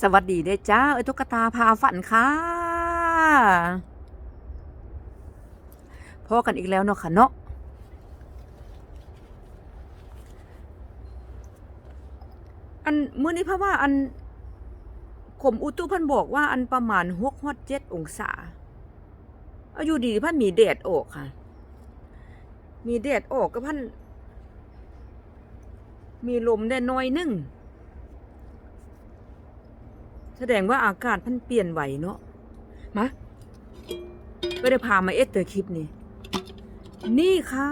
สวัสดีเด้จ้าเอ้ตุ๊กตาพาฝันค่ะพอกันอีกแล้วเนาะค่ะเนาะอันมื้อนี้เพราะว่าอันกรมอุตุพันบอกว่าอันประมาณ6ฮอด7องศาอายู่ดีพันมีแดดออกค่ะ มีแดดออกก็พันมีลมได้น้อยนึง แสดงว่าอากาศพันเปลี่ยนไหวเนาะมาก็ได้พามาเอสเตอร์คลิปนี่ นี่ค่ะ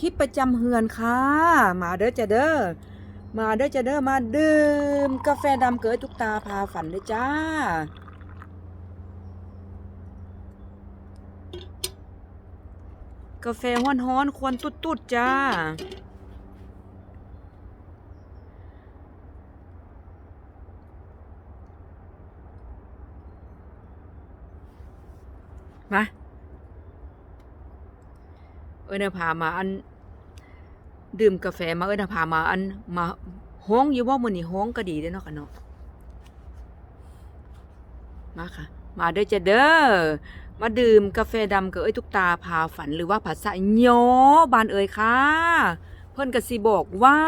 คลิปประจำเฮือนค่ะ มาเด้อจะเด้อ มาเด้อจะเด้อ มาดื่มกาแฟดำเกิดทุกตาพาฝันเลยจ้า กาแฟฮ้อนๆควรตุดๆจ้า มาเอ้ยนะพามาอัน ดื่มกาแฟมาเอ้ยนะพามาอันมาห้องอยู่ว่ามื้อนี้ห้องก็ดีเด้เนาะค่ะเนาะมาค่ะ มาเด้อจะเด้อมาดื่มกาแฟดำกับเอ้ยทุกตาพาฝันหรือว่าภาษาโยบานเอ้ยค่ะ เพิ่อนก็สิบอกว่า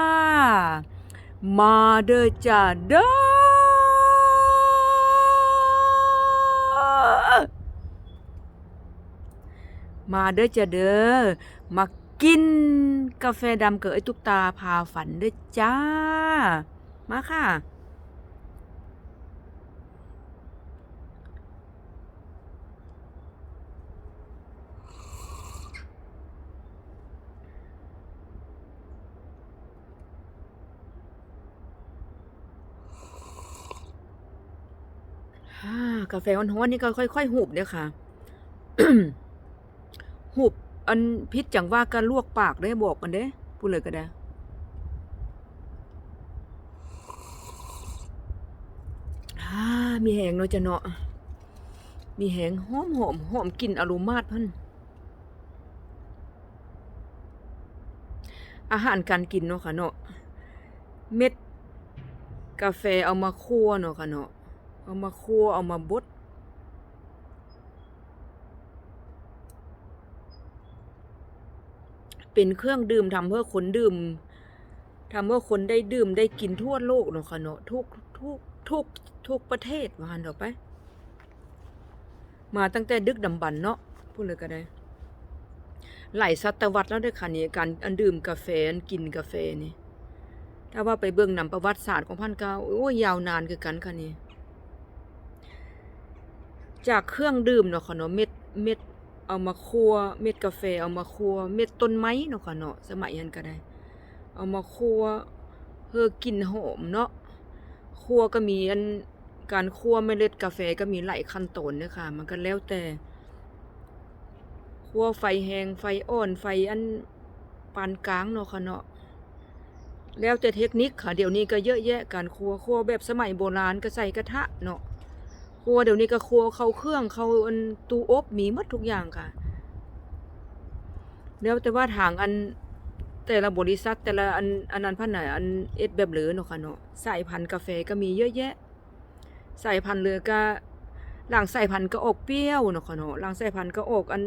มาเด้อจะเด้อ มาเด้อจะเด้อมากินกาแฟดำเกิดไอ้ตุกตาพาฝันเด้อจ้า มาค่ะฮ่ากาแฟร้อนๆนี่ก็ค่อยๆหุบเด้อค่ะ อันพิษจังว่าการลวกปากได้บอกกันเด้พูดเลยก็ได้ฮ่ามีแหงเนาะจะเนาะ มีแหงหอมหอมหอมกลิ่นอโรมาตพันอาหารการกินเนาะค่ะเนาะ เม็ด กาแฟเอามาคั่วเนาะค่ะเนาะ เอามาคั่วเอามาบด เป็นเครื่องดื่มทำเพื่อคนดื่มทำเพื่อคนได้ดื่มได้กินทั่วโลกเนาะค่ะเนาะทุกทุกทุกทุกประเทศว่าหันเถอะไป มาตั้งแต่ดึกดำบรรพ์เนาะพูดเลยก็ได้ หลายศตวรรษแล้วด้อค่ะนี่การอันดื่มกาแฟกินกาแฟนี่ถ้าว่าไปเบิ่งนำประวัติศาสตร์ของพันเก้าโอ้ยยาวนานคือกันค่ะนี่จากเครื่องดื่มเนาะค่ะเนาะเม็ดเม็ด เอามาคั่วเม็ดกาแฟ เอามาคั่วเม็ดต้นไม้เนาะค่ะเนาะสมัยนั้นก็ได้ เอามาคั่วเพื่อกลิ่นหอมเนาะคั่วก็มีอันการคั่วเมล็ดกาแฟก็มีหลายขั้นตอนเด้อค่ะมันก็แล้วแต่คั่วไฟแห้งไฟอ่อนไฟอันปานกลางเนาะค่ะเนาะแล้วแต่เทคนิคค่ะเดี๋ยวนี้ก็เยอะแยะการคั่วคั่วแบบสมัยโบราณก็ใส่กระทะเนาะ ครัวเดี๋ยวนี้ก็ครัวเขาเครื่องเขาอันตู้อบมีหมดทุกอย่างค่ะแล้วแต่ว่าทางอันแต่ละบริษัทแต่ละอันอันนั้นพันไหนอันเอ็ดแบบเหลือเนาะค่ะเนาะสายพันธุ์กาแฟก็มีเยอะแยะสายพันธุ์เหลือก็หลังสายพันธุ์ก็ออกเปรี้ยวเนาะค่ะเนาะหลังสายพันธุ์ก็ออกอัน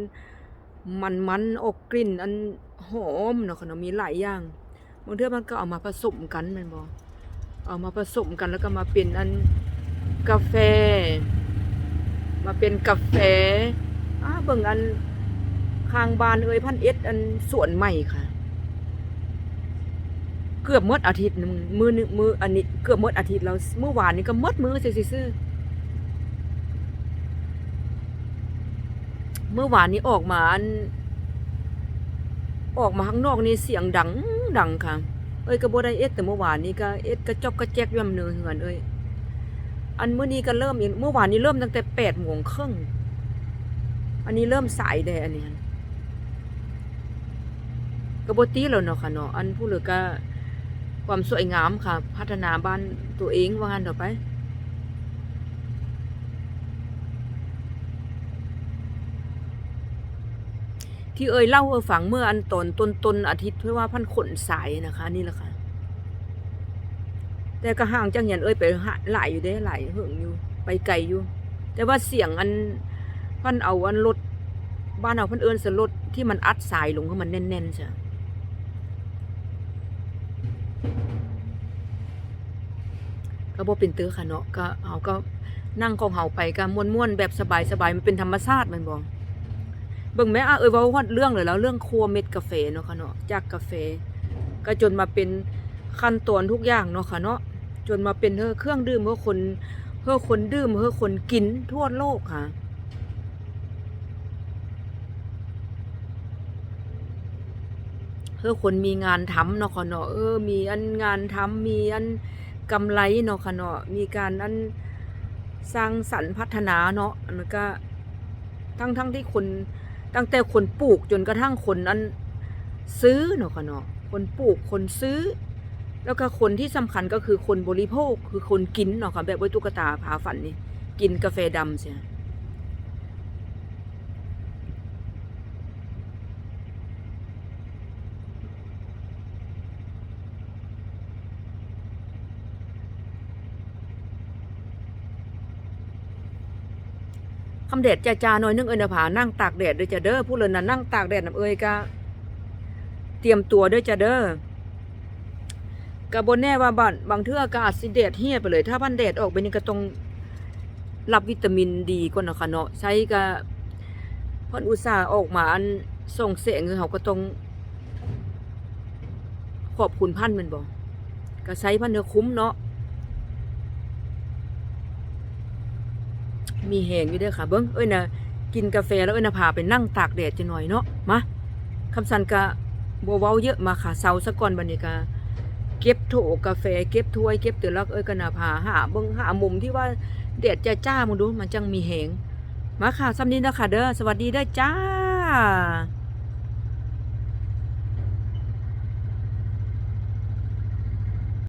มันมันๆออกกลิ่นอันหอมเนาะค่ะเนาะมีหลายอย่างบางเทื่อมันก็เอามาผสมกันแม่นบ่เอามาผสมกันแล้วก็มาเป็นอัน กาแฟ มาเป็นกาแฟอ้าเบิ่งอันข้างบานเอ้ยพันเอ็ดอันสวนใหม่ค่ะ เกือบมดอาทิตย์มือหนึงมืออันนี้เกือบมดอาทิตย์แล้วเมื่อวานนี้ก็มดมือซื่อๆเมื่อวานนี้ออกมาอันออกมาข้างนอกนี่เสียงดังดังค่ะ เอ้ยก็บ่ได้เอ็ดแต่เมื่อวานนี้ก็เอ็ดกระจอกกระแจกย่ำเนือเหือนเอ้ย อันเมื่อนี้ก็เริ่มอีกเมื่อวานนี้เริ่มตั้งแต่แปดโมงครึ่งอันนี้เริ่มสายเลยอันนี้กระบตีแล้วเนาะค่ะเนาะอันผู้เหลือก็ความสวยงามค่ะ พัฒนาบ้านตัวเองว่างั้นเถอไปที่เอ่ยเล่าให้ฟังเมื่ออันตอนต้นต้นอาทิตย์เพื่อว่าพันขนสายนะคะ นี่แหละค่ะ แต่ก็ห่างจังหยันเอ้ยไปหาหลายอยู่เด้หลายเหิงอยู่ ไปไกลอยู่ แต่ว่าเสียงอันพันเอาอันรถบ้านเอาพันเอินสรถที่มันอัดสายลงให้มันแน่นๆจ้ะก็บ่เป็นตื้อค่ะเนาะก็เฮาก็นั่งของเฮาไปก็ม่วนๆแบบสบายๆมันเป็นธรรมชาติมันบ่เบิ่งแม่อะเอ้ยเว้าฮอดเรื่องเลยแล้วเรื่องครัวเม็ดกาแฟเนาะค่ะเนาะจากกาแฟก็จนมาเป็นขั้นตอนทุกอย่างเนาะค่ะเนาะ จนมาเป็นเฮอเครื่องดื่มเฮอคนเฮอคนดื่มเฮอคนกินทั่วโลกค่ะ เฮอคนมีงานทำเนาะค่ะเนาะเออ มีอันงานทำมีอันกำไรเนาะค่ะเนาะมีการอันสร้างสรรค์พัฒนาเนาะอันนั้นก็ทั้งทั้งที่คนตั้งแต่คนปลูกจนกระทั่งคนอันซื้อเนาะค่ะเนาะคนปลูกคนซื้อ แล้วก็คนที่สำคัญก็คือคนบริโภคคือคนกินเนาะค่ะแบบไว้ตุ๊กตาผาฝันนี่กินกาแฟดำเสียคำเด็ดจ้าจาหน่อยนึงเอินผานั่งตากแดดด้วยจะเด้อผู้เลินน่ะนั่งตากแดดน้ำเอ้ยก็เตรียมตัวด้วยจะเด้อ กะบนแน่ว่าบางบางเทื่อก็อาจสิแดดเฮียไปเลย ถ้าบันแดดออกไปนี่ก็ต้องรับวิตามินดีก่อนเนาะค่ะเนาะใช้ก็พิ่นอุตสาห์ออกมาอันส่งเสียงคือเขาก็ต้องขอบคุณพันมันบ่ก็ใช้พันเนื้อคุ้มเนาะมีแหงอยู่ด้อค่ะเบิ้งเอ้ยนะกินกาแฟแล้วเอ้ยนะพาไปนั่งตากแดดจะหน่อยเนาะมาคำสันกะบัวเว้าเยอะมาค่ะเซาซะก่อนบัดนี้กะ เก็บโถกาแฟ เก็บถ้วยเก็บตือลักเอ้ยกนนะพาหาเบิ้งหามุมที่ว่าแดดจะจ้ามึงดูมันจังมีเหงมาค่ะซ้ำนี้นะค่ะเด้อสวัสดีเด้อจ้า